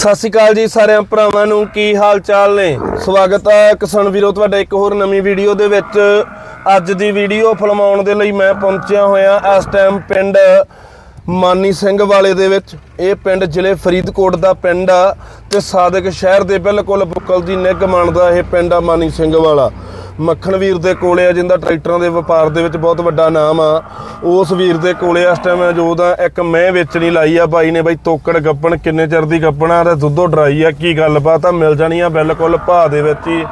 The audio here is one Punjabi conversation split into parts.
ਸਤਿ ਸ਼੍ਰੀ ਅਕਾਲ ਜੀ ਸਾਰਿਆਂ ਭਰਾਵਾਂ ਨੂੰ, ਕੀ ਹਾਲ ਚਾਲ ਨੇ? ਸਵਾਗਤ ਹੈ ਕਿਸਾਨ ਵੀਰੋ, ਤੁਹਾਡਾ ਇੱਕ ਹੋਰ ਨਵੀਂ ਵੀਡੀਓ ਦੇ ਵਿੱਚ। ਅੱਜ ਦੀ ਵੀਡੀਓ ਫਿਲਮਾਉਣ ਦੇ ਲਈ ਮੈਂ ਪਹੁੰਚਿਆ ਹੋਇਆ ਇਸ ਟਾਈਮ ਪਿੰਡ ਮਾਨੀ ਸਿੰਘ ਵਾਲੇ ਦੇ ਵਿੱਚ। ਇਹ ਪਿੰਡ ਜ਼ਿਲ੍ਹੇ ਫਰੀਦਕੋਟ ਦਾ ਪਿੰਡ ਆ ਤੇ ਸਾਦਿਕ ਸ਼ਹਿਰ ਦੇ ਬਿਲਕੁਲ ਬੁੱਕਲ ਦੀ ਨਿੱਘ ਮੰਨਦਾ ਇਹ ਪਿੰਡ ਆ ਮਾਨੀ ਸਿੰਘ ਵਾਲਾ। ਮੱਖਣ ਵੀਰ ਦੇ ਕੋਲੇ ਆ, ਜਿੰਦਾ ਟਰੈਕਟਰਾਂ ਦੇ ਵਪਾਰ ਦੇ ਵਿੱਚ ਬਹੁਤ ਵੱਡਾ ਨਾਮ ਆ। ਉਸ ਵੀਰ ਦੇ ਕੋਲੇ ਇਸ ਟਾਈਮ ਜੋ ਆ ਇੱਕ ਮੈਂ ਵੇਚਣੀ ਲਾਈ ਆ ਬਾਈ ਨੇ, ਬਾਈ ਤੋਕੜ ਗੱਪਣ, ਕਿੰਨੇ ਚਿਰ ਦੀ ਗੱਪਣਾ ਤੇ ਦੁੱਧੋ ਡਰਾਈ ਆ, ਕੀ ਗੱਲਬਾਤ ਆ, ਮਿਲ ਜਾਣੀ ਆ ਬਿਲਕੁਲ ਭਾਅ ਦੇ ਵਿੱਚ ਹੀ।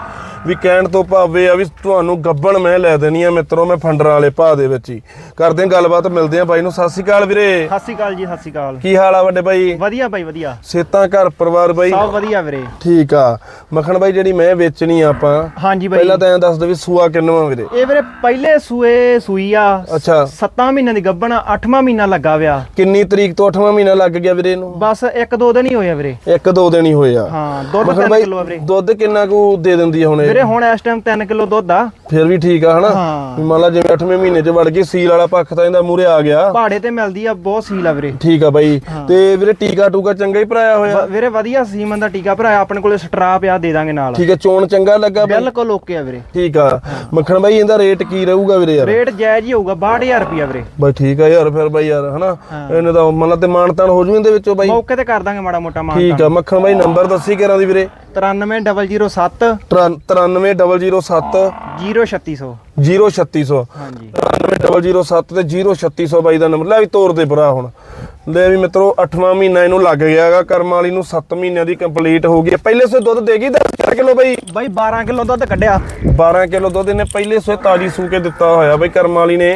ਵੀ ਕਹਿਣ ਤੋਂ ਭਾਵੇਂ ਆ ਵੀ ਤੁਹਾਨੂੰ ਗੱਬਣ ਮੈਂ ਲੈ ਦੇਣੀ ਆ ਮਿੱਤਰੋ ਮੈਂ ਫੰਡਰਾਂ ਵਾਲੇ ਭਾਅ ਦੇ ਵਿੱਚ ਹੀ। ਕਰਦੇ ਆ ਗੱਲਬਾਤ ਮਿਲਦੇ ਆ ਬਾਈ ਨੂੰ। ਸਤਿ ਸ਼੍ਰੀ ਅਕਾਲ ਵੀਰੇ। ਸਤਿ ਸ਼੍ਰੀ ਅਕਾਲ ਜੀ ਸਤਿ ਸ਼੍ਰੀ ਅਕਾਲ। ਕੀ ਹਾਲ ਆ ਵੱਡੇ ਬਾਈ? ਵਧੀਆ ਬਾਈ ਵਧੀਆ। ਸੇਤਾਂ ਘਰ ਪਰਿਵਾਰ ਬਾਈ? ਸਭ ਵਧੀਆ ਵੀਰੇ। ਠੀਕ ਆ। ਮੱਖਣ ਬਾਈ ਜਿਹੜੀ ਮੈਂ ਵੇਚਣੀ ਆ ਆਪਾਂ ਹਾਂਜੀ ਬਾਈ। ਪਹਿਲਾਂ ਤਾਂ ਐਂ ਦੱਸ ਦੇ ਵੀ ਸੂਆ ਕਿੰਨਵਾਂ ਵੀਰੇ? ਇਹ ਵੀਰੇ ਪਹਿਲੇ ਸੂਏ ਸੂਈ ਆ। ਅੱਛਾ। 7 ਮਹੀਨਿਆਂ ਦੀ ਗੱਭਣ 8ਵਾਂ ਮਹੀਨਾ ਲੱਗਾ ਵਿਆ। ਕਿੰਨੀ ਤਰੀਕ ਤੋਂ 8ਵਾਂ ਮਹੀਨਾ ਲੱਗ ਗਿਆ ਵੀਰੇ ਇਹਨੂੰ? ਬਸ ਇੱਕ ਦੋ ਦਿਨ ਹੀ ਹੋਇਆ ਵੀਰੇ। ਇੱਕ ਦੋ ਦਿਨ ਹੀ ਹੋਏ ਆ। ਹਾਂ ਦੁੱਧ ਮੱਖਣ 3 ਬਾਈ ਕਿਲੋ ਆ ਵੀਰੇ। ਦੁੱਧ ਕਿੰਨਾ ਕੁ ਦੇ ਦਿੰਦੀ ਆ ਹੁਣ ਇਹ? ਵੀਰੇ ਹੁਣ ਇਸ ਟਾਈਮ 3 ਕਿਲੋ ਦੁੱਧ ਆ। ਫਿਰ ਵੀ ਠੀਕ ਆ ਹਨਾ। ਵੀ ਮੰਨ ਲਾ ਜਿਵੇਂ 8ਵੇਂ ਮਹੀਨੇ 'ਚ ਵੜ ਗਈ ਸੀਲ ਵਾਲਾ ਪੱਖ ਤਾਂ ਇਹਦਾ ਮੂਰੇ ਆ ਗਿਆ। ਪਹਾੜੇ ਤੇ ਮਿਲਦੀ ਆ ਬਹੁਤ ਸੀਲ ਆ ਵੀਰੇ। ਠੀਕ ਆ ਬਾਈ। ਤੇ ਵੀਰੇ ਟੀਕਾ ਟੂਕਾ ਚੰਗਾ ਹੀ ਭਰਾਇਆ ਹੋਇਆ? ਵੀਰੇ ਵਧੀਆ ਸੀਮਨ ਦਾ ਟੀਕਾ ਭਰਾਇਆ ਆਪਣੇ ਕੋਲੇ ਸਟਰਾ ਪਿਆ ਦੇ ਦਾਂਗੇ ਨਾਲ। ਠੀਕ ਆ ਚੋਣ ਚੰਗਾ ਲੱਗਾ ਬਿਲਕੁਲ ਓਕੇ ਆ ਵੀਰੇ। ਠੀਕ ਆ। ਮੱਖਣ ਬਾਈ ਇਹਦਾ ਰੇਟ ਕੀ ਰਹੂਗਾ ਵੀਰੇ ਯਾਰ? ਰੇਟ ਜਾਇਜ਼ ਹੀ ਹੋਊਗਾ 62000 ਰੁਪਿਆ ਵੀਰੇ। ਬਾਈ ਠੀਕ ਆ ਯਾਰ ਫਿਰ ਬਾਈ ਯਾਰ ਹਨਾ? ਇਹਨੇ ਤਾਂ ਮੰਨ ਲਾ ਤੇ ਮਾਨਤਾਨ ਹੋ ਜੂ ਇਹਦੇ ਵਿੱਚੋਂ ਬਾਈ। ਮੌਕੇ ਤੇ ਕਰ ਦਾਂਗੇ ਮਾੜਾ ਮੋਟਾ ਮਾਨ ਠੀਕ ਆ ਮੱਖਣ ਬਾਈ ਨੰਬਰ ਦੱਸੀ ਕਿਰਾਂ ਦੀ ਵੀਰੇ। 93007 93007 03600 03600 ਹਾਂਜੀ। 99007 ਤੇ 03600 ਬਾਈ ਦਾ ਨੰਬਰ। ਲੈ ਵੀ ਤੋਰ ਦੇ ਭਰਾ ਹੁਣ। ਲੈ ਵੀ ਮਿੱਤਰੋ 8ਵਾਂ ਮਹੀਨਾ ਇਹਨੂੰ ਲੱਗ ਗਿਆਗਾ ਕਰਮ ਵਾਲੀ ਨੂੰ 7 ਮਹੀਨਿਆਂ ਦੀ ਕੰਪਲੀਟ ਹੋ ਗਈ ਹੈ। ਪਹਿਲੇ ਸੇ ਦੁੱਧ ਦੇਗੀ 10 ਕਿਲੋ ਬਾਈ? ਬਾਈ 12 ਕਿਲੋ ਦੁੱਧ ਕੱਢਿਆ। 12 ਕਿਲੋ ਦੁੱਧ ਇਹਨੇ ਪਹਿਲੇ ਸੇ ਤਾਜੀ ਸੂ ਕੇ ਦਿੱਤਾ ਹੋਇਆ ਬਾਈ ਕਰਮ ਵਾਲੀ ਨੇ।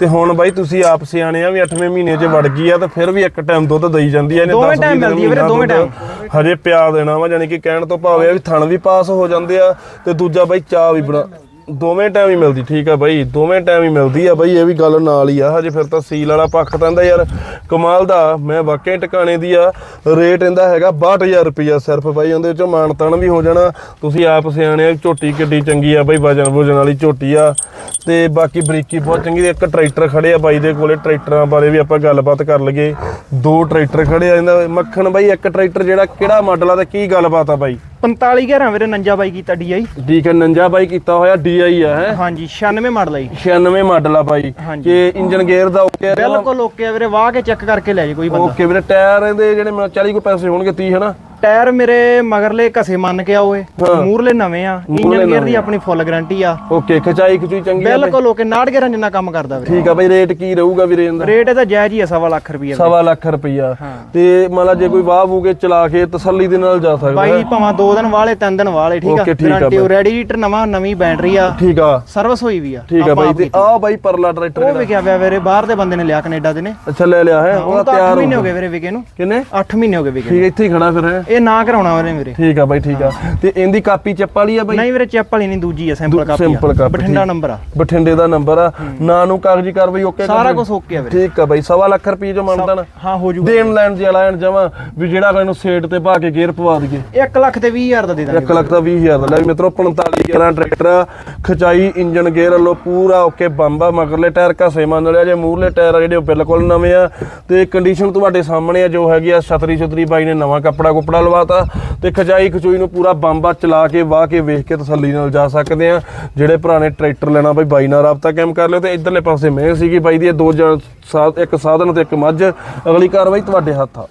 ਤੇ ਹੁਣ ਬਾਈ ਤੁਸੀਂ ਆਪ ਸਿਆਣੇ ਆ ਵੀ 8ਵੇਂ ਮਹੀਨੇ 'ਚ ਵੜ ਗਈ ਆ ਤੇ ਫਿਰ ਵੀ ਇੱਕ ਟਾਈਮ ਦੁੱਧ ਦੇਈ ਜਾਂਦੀ ਆ। ਇਹਨੇ ਦੋਵੇਂ 10 time ਮਿਲਦੀ ਆ ਵੀਰੇ, ਦੋਵੇਂ ਦੁੱਧ। ਹਜੇ ਪਿਆ ਦੇਣਾ ਵਾ ਯਾਨੀ ਕਿ ਕਹਿਣ ਤੋਂ ਭਾਵੇਂ ਵੀ ਥਣ ਵੀ ਪਾਸ ਹੋ ਜਾਂਦੇ ਆ ਤੇ ਦੂਜਾ ਬਾਈ ਚਾਹ ਵੀ ਬਣਾ ਦੋਵੇਂ ਟਾਈਮ ਹੀ ਮਿਲਦੀ, ਠੀਕ ਆ ਬਾਈ, ਦੋਵੇਂ ਟਾਈਮ ਹੀ ਮਿਲਦੀ ਆ ਬਾਈ, ਇਹ ਵੀ ਗੱਲ ਨਾਲ ਹੀ ਆ, ਹਜੇ ਫਿਰ ਤਾਂ ਸੀਲ ਵਾਲਾ ਪੱਖ ਤਾਂ ਇਹਦਾ ਯਾਰ ਕਮਾਲ ਦਾ, ਮੈਂ ਵਾਕਿਆ ਟਿਕਾਣੇ ਦੀ ਆ ਰੇਟ ਇਹਦਾ ਹੈਗਾ 62000 ਰੁਪਇਆ ਸਿਰਫ ਬਾਈ, ਉਹਦੇ ਵਿੱਚੋਂ ਮਾਣ ਤਾਣ ਵੀ ਹੋ ਜਾਣਾ, ਤੁਸੀਂ ਆਪ ਸਿਆਣੇ ਆ ਝੋਟੀ ਕਿੱਡੀ ਚੰਗੀ ਆ ਬਾਈ, ਵਜਨ ਵੁਜਨ ਵਾਲੀ ਝੋਟੀ ਆ, ਤੇ ਬਾਕੀ ਬਰੀਕੀ ਬਹੁਤ ਚੰਗੀ ਤੇ ਇੱਕ ਟਰੈਕਟਰ ਖੜੇ ਆ ਬਾਈ ਦੇ ਕੋਲੇ, ਟਰੈਕਟਰਾਂ ਬਾਰੇ ਵੀ ਆਪਾਂ ਗੱਲਬਾਤ ਕਰ ਲਈਏ, ਦੋ ਟਰੈਕਟਰ ਖੜੇ ਆ, ਇਹਦਾ ਮੱਖਣ ਬਾਈ, ਇੱਕ ਟਰੈਕਟਰ ਜਿਹੜਾ ਕਿਹੜਾ ਮਾਡਲ ਆ ਤੇ ਕੀ ਗੱਲਬਾਤ ਆ ਬਾਈ? 45 11 ਵੀਰੇ ਨੰਜਾ ਬਾਈ ਕੀਤਾ ਡੀਆਈ ਠੀਕ ਹੈ ਨੰਜਾ ਬਾਈ ਕੀਤਾ ਹੋਇਆ ਡੀਆਈ ਆ ਹੈ? ਹਾਂਜੀ 96 ਮਾਡਲ ਆਈ 96 ਮਾਡਲ ਆ ਬਾਈ। ਹਾਂਜੀ। ਕਿ ਇੰਜਨ ਗੇਅਰ ਦਾ ਓਕੇ ਬਿਲਕੁਲ ਓਕੇ ਆ ਵੀਰੇ ਵਾਹ ਕੇ ਚੈੱਕ ਕਰਕੇ ਲੈ ਜੇ ਕੋਈ ਬੰਦਾ। ਓਕੇ ਵੀਰੇ ਟਾਇਰ ਇਹਦੇ ਜਿਹੜੇ ਮੈਨੂੰ 40 ਕੋ ਪੈਸੇ ਹੋਣਗੇ 30 ਹਨਾ ਟਾਇਰ ਮੇਰੇ ਮਗਰਲੇ ਘਸੇ ਮੰਨ ਕੇ ਆਓਏ ਮੂਰਲੇ ਨਵੇਂ ਆ। ਇੰਜਨ ਗੇਅਰ ਦੀ ਆਪਣੀ ਫੁੱਲ ਗਾਰੰਟੀ ਆ। ਓਕੇ ਖਚਾਈ ਖਚੂਈ ਚੰਗੀ ਆ ਬਿਲਕੁਲ ਓਕੇ 69 ਗੇਅਰਾਂ ਜਿੰਨਾ ਕੰਮ ਕਰਦਾ ਵੀਰੇ। ਠੀਕ ਆ ਬਾਈ ਰੇਟ ਕੀ ਰਹੂਗਾ ਵੀਰੇ ਇਹਦਾ? ਰੇਟ ਇਹਦਾ ਜਾਇਜ਼ ਹੀ ਆ ਸਵਾ ਲੱਖ ਰੁਪਈਆ। ਸਵਾ ਲੱਖ ਰੁਪਈਆ। ਤੇ ਮੰਨ ਲਾ ਜੇ ਕੋਈ ਵਾਹ ਵੂਗੇ ਚਲਾ ਕੇ ਤਸੱਲੀ ਦੇ ਨਾਲ ਜਾ ਸਕਦਾ ਬਾਈ ਭਾਵੇਂ 2 ਦਿਨ ਵਾਲੇ 3 ਦਿਨ ਵਾਲੇ ਠੀਕ ਆ? ਗਾਰੰਟੀ ਰੈਡੀਏਟਰ ਨਵਾਂ ਨਵੀਂ ਬੈਟਰੀ ਆ। ਠੀਕ ਆ। ਸਰਵਿਸ ਹੋਈ ਵੀ ਆ। ਠੀਕ ਆ ਬਾਈ ਤੇ ਆ ਬਾਈ ਪਰਲਾ ਟਰੈਕਟਰ ਉਹ ਵਿਕਿਆ ਪਿਆ ਵੀਰੇ ਬਾਹਰ ਦੇ ਬੰਦੇ ਨੇ ਲਿਆ ਕੈਨੇਡਾ ਦੇ ਨੇ। ਅੱਛਾ ਲੈ ਲਿਆ ਹੈ 8 ਤਿਆਰ ਹੋ ਗਏ ਵੀਰੇ ਵਿਕੇ ਨੂੰ। ਕਿੰਨੇ? 8 ਮਹੀਨੇ ਹੋ ਗਏ ਵਿਕੇ ਠੀਕ ਇੱਥੇ ਹੀ ਖੜਾ ਫਿਰ ਹੈ। ਇਹ ਨਾ ਕਰਾਉਣਾ ਵੀਰੇ ਵੀਰੇ ਠੀਕ ਆ ਬਾਈ ਠੀਕ ਆ। ਤੇ ਇਹਦੀ ਕਾਪੀ ਚੱਪ ਵਾਲੀ ਆ ਬਾਈ? ਨਹੀਂ ਵੀਰੇ ਚੈਪ ਵਾਲੀ ਨਹੀਂ ਦੂਜੀ ਆ simple copy simple copy, Bathinda. Number ਆ। ਬਠਿੰਡੇ ਦਾ ਨੰਬਰ ਆ। ਨਾਂ ਨੂੰ ਕਾਗਜ਼ੀ ਕਾਰਵਾਈ ਓਕੇ ਸਾਰਾ ਕੁਝ ਓਕੇ ਆ ਵੀਰੇ। ਠੀਕ ਆ ਬਾਈ ਸਵਾ ਲੱਖ ਰੁਪਏ ਜੋ ਮੰਨਦਾ ਨਾ। ਹਾਂ ਹੋ ਜੂਗਾ। ਦੇਣ ਲੈਣ ਜੇ ਲਾਇਣ ਜਮਾ ਵੀ ਜਿਹੜਾ ਕੋਈ ਨੂੰ ਸੇਟ ਤੇ ਪਾ ਕੇ ਗੇਅਰ ਪਵਾ ਦਈਏ। 1 ਲੱਖ ਤੇ 20000 ਦਾ ਦੇ ਦਾਂਗੇ 1 ਲੱਖ ਦਾ 20000 ਦਾ। ਲੈ ਵੀ ਮਿੱਤਰੋ 45 ਗੇਅਰਾਂ ਟਰੈਕਟਰ ਆ, ਖਚਾਈ ਇੰਜਨ ਗੇਅਰ ਵੱਲੋਂ ਪੂਰਾ ਓਕੇ ਬੰਬਾ ਮਗਰਲੇ ਟਾਇਰ ਘਸੇ ਮੰਨ ਲਿਆ ਜੇ ਮੂਹਰਲੇ ਟਾਇਰ ਆ ਜਿਹੜੇ ਬਿਲਕੁਲ ਨਵੇਂ ਆ। ਤੇ ਕੰਡੀਸ਼ਨ ਤੁਹਾਡੇ ਸਾਹਮਣੇ ਆ ਜੋ ਹੈਗੀ ਆ ਛਤਰੀ ਛਤਰੀ ਬਾਈ ਨੇ ਨਵਾਂ ਕੱਪੜਾ ਕੁਪੜਾ ਲਵਾਤਾ ਤੇ ਖਚਾਈ ਖਚੂਈ ਨੂੰ ਪੂਰਾ ਬੰਬਾ ਚਲਾ ਕੇ, ਵਾਹ ਕੇ ਵੇਖ ਕੇ ਤਸੱਲੀ ਨਾਲ ਜਾ ਸਕਦੇ ਆ। ਜਿਹੜੇ ਭਰਾ ਨੇ ਟਰੈਕਟਰ ਲੈਣਾ ਬਾਈ ਬਾਈ ਨਾਲ ਰਾਬਤਾ ਕਾਇਮ ਕਰ ਲਿਓ ਤੇ ਇਧਰਲੇ ਪਾਸੇ ਮੈਂ ਸੀਗੀ ਬਾਈ ਦੀ ਇਹ ਦੋ ਜ- ਸਾ- ਇੱਕ ਸਾਧਨ ਤੇ ਇੱਕ ਮੱਝ। ਅਗਲੀ ਕਾਰਵਾਈ ਤੁਹਾਡੇ ਹੱਥ ਆ।